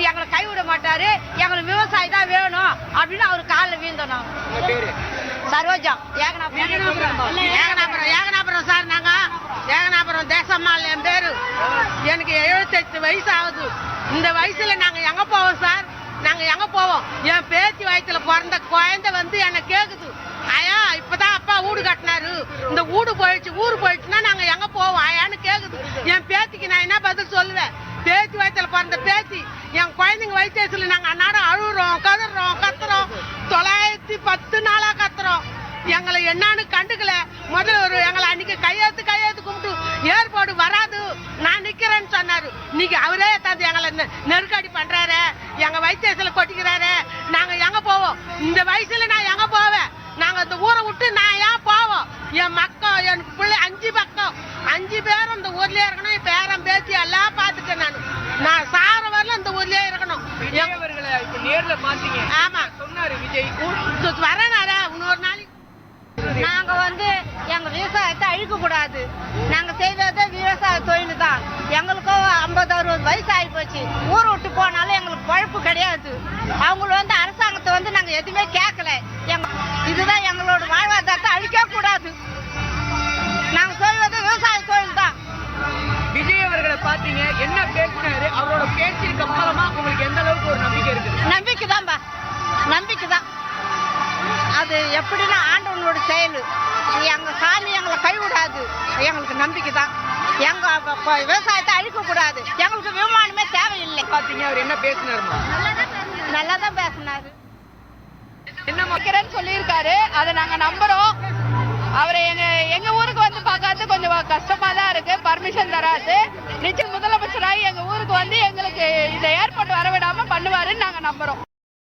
அவர் எங்களை கைவிட மாட்டாரு. எங்களுக்கு விவசாயி தான் வேணும் அப்படின்னு அவர் காலில் வீழ்ந்தோம் சரோஜா ஏகனாபுரம் ஏகனாபுரம் ஏகனாபுரம் சார் நாங்கள் ஏகனாபுரம் தேசம்மாள் என் பேர். எனக்கு எழுபத்தெட்டு வயசு ஆகுது இந்த வயசுல நாங்கள் எங்கே போவோம் சார்? நாங்கள் எங்கே போவோம்? என் பேத்தி வயத்தில் பிறந்த குழந்தை வந்து என்னை கேட்குது ஆயா இப்பதான் அப்பா வீடு கட்டினாரு. இந்த வீடு போயிடுச்சு ஊர் போயிடுச்சுன்னா நாங்கள் எங்கே போவோம்? ஆயான்னு கேட்குது என் பேத்திக்கு நான் என்ன பதில் சொல்லுவேன்? பேச்சு வயசுல பிறந்த பேச்சு. என் குழந்தைங்க வயசுல நாங்கள் அன்னாடம் அழுகுறோம் கதறோம் கத்துறோம். தொள்ளாயிரத்தி பத்து நாளாக கத்துறோம். எங்களை என்னன்னு கண்டுக்கல. முதல்ல ஒரு எங்களை அன்னைக்கு கையெழுத்து கையெழுத்து கும்பிட்டு ஏற்பாடு வராது. நான் நிற்கிறேன்னு சொன்னார். இன்னைக்கு அவரே தந்து எங்களை நெ- நெருக்கடி பண்ணுறாரு எங்கள் வயசுல கொட்டிக்கிறாரு. நாங்கள் எங்கே போவோம்? இந்த வயசில் நான் எங்கே போவேன்? நாங்கள் இந்த ஊரை விட்டு நான் ஏன் போவோம்? என் மக்கள் என் பிள்ளை அஞ்சு பக்கம். அஞ்சு பேரும் இந்த ஊர்லேயே இருக்கணும். என் பேர நான் சார வரல இந்த ஊர்லயே இருக்கணும். அவர்களை இப்ப நேர்ல பாத்தீங்க ஆமா. சொன்னாரு விஜய். வரேனாரா இன்னொரு நாளைக்கு. நாங்க வந்து எங்க விவசாயத்தை அழிக்க கூடாது நாங்க செய்தது விவசாய தொழில் தான். எங்களுக்கும் ஐம்பது அறுபது வயசு ஆகி போச்சு. ஊர் விட்டு போனாலும் எங்களுக்கு பழப்பு கிடையாது. அவங்கள வந்து அரசாங்கத்தை வந்து நாங்க எதுவுமே கேட்கல. எங்க இதுதான் எங்களோட வாழ்வாதாரத்தை எப்படின்னா ஆண்டவனோட செயல். எங்க சாமி எங்களை கைவிடாது. எங்களுக்கு நம்பிக்கை தான். எங்க ப- ப- விவசாயத்தை அழிக்க கூடாது எங்களுக்கு விமானமே தேவையில்லை. பாத்தீங்க அவர் என்ன பேசினாருமா நல்லா தான் பேசினாரு. என்ன வைக்கிறேன்னு சொல்லியிருக்காரு. அதை நாங்க நம்புறோம். அவரை எங்க எங்க ஊருக்கு வந்து பார்க்கறது கொஞ்சம் கஷ்டமா தான் இருக்கு. பர்மிஷன் தராது. நிச்சயம் முதலமைச்சராகி எங்க ஊருக்கு வந்து எங்களுக்கு இதை ஏற்பாடு வரவிடாம பண்ணுவாருன்னு நாங்க நம்புறோம்.